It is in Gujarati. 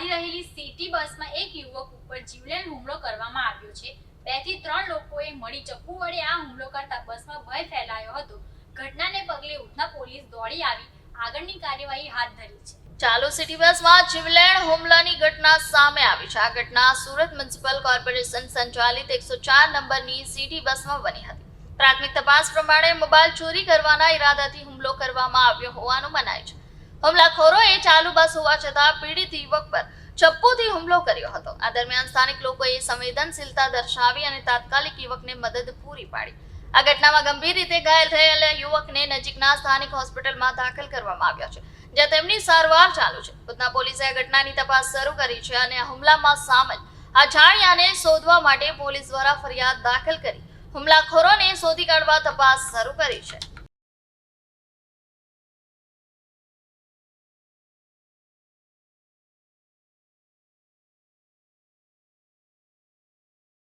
ચાલી રહેલી સિટી બસમાં એક યુવક ઉપર જીવલેણ હુમલો કરવામાં આવ્યો છે. બેથી ત્રણ લોકોએ મળી ચપ્પુ વડે આ હુમલો કરતા બસમાં ભય ફેલાયો હતો. ઘટનાને પગલે ઉધના પોલીસ દોડી આવી. આગળની કાર્યવાહી હાથ ધરી છે. ચાલુ સિટી બસમાં જીવલેણ હુમલાની ઘટના સામે આવી છે. આ ઘટના સુરત મ્યુનિસિપલ કોર્પોરેશન સંચાલિત એકસો ચાર નંબરની સિટી બસમાં બની હતી. પ્રાથમિક તપાસ પ્રમાણે મોબાઈલ ચોરી કરવાના ઈરાદાથી હુમલો કરવામાં આવ્યો હોવાનું મનાય છે. હુમલાખોરોએ ચાલુ બસ હોવા છતાં પીડિત યુવક પર ચપ્પુથી હુમલો કર્યો હતો. આ દરમિયાન સ્થાનિક લોકોએ સંવેદનશીલતા દર્શાવી અને તાત્કાલિક યુવકને મદદ પૂરી પાડી. આ ઘટનામાં ગંભીર રીતે ઘાયલ થયેલ યુવકને નજીકના સ્થાનિક હોસ્પિટલમાં દાખલ કરવામાં આવ્યા છે, જ્યાં તેમની સારવાર ચાલુ છે. ઉધના પોલીસે આ ઘટનાની તપાસ શરૂ કરી છે અને હુમલામાં સામેલ અજાણ્યાને શોધવા માટે પોલીસ દ્વારા ફરિયાદ દાખલ કરી. હુમલાખોરોને શોધી કાઢવા તપાસ શરૂ કરી છે.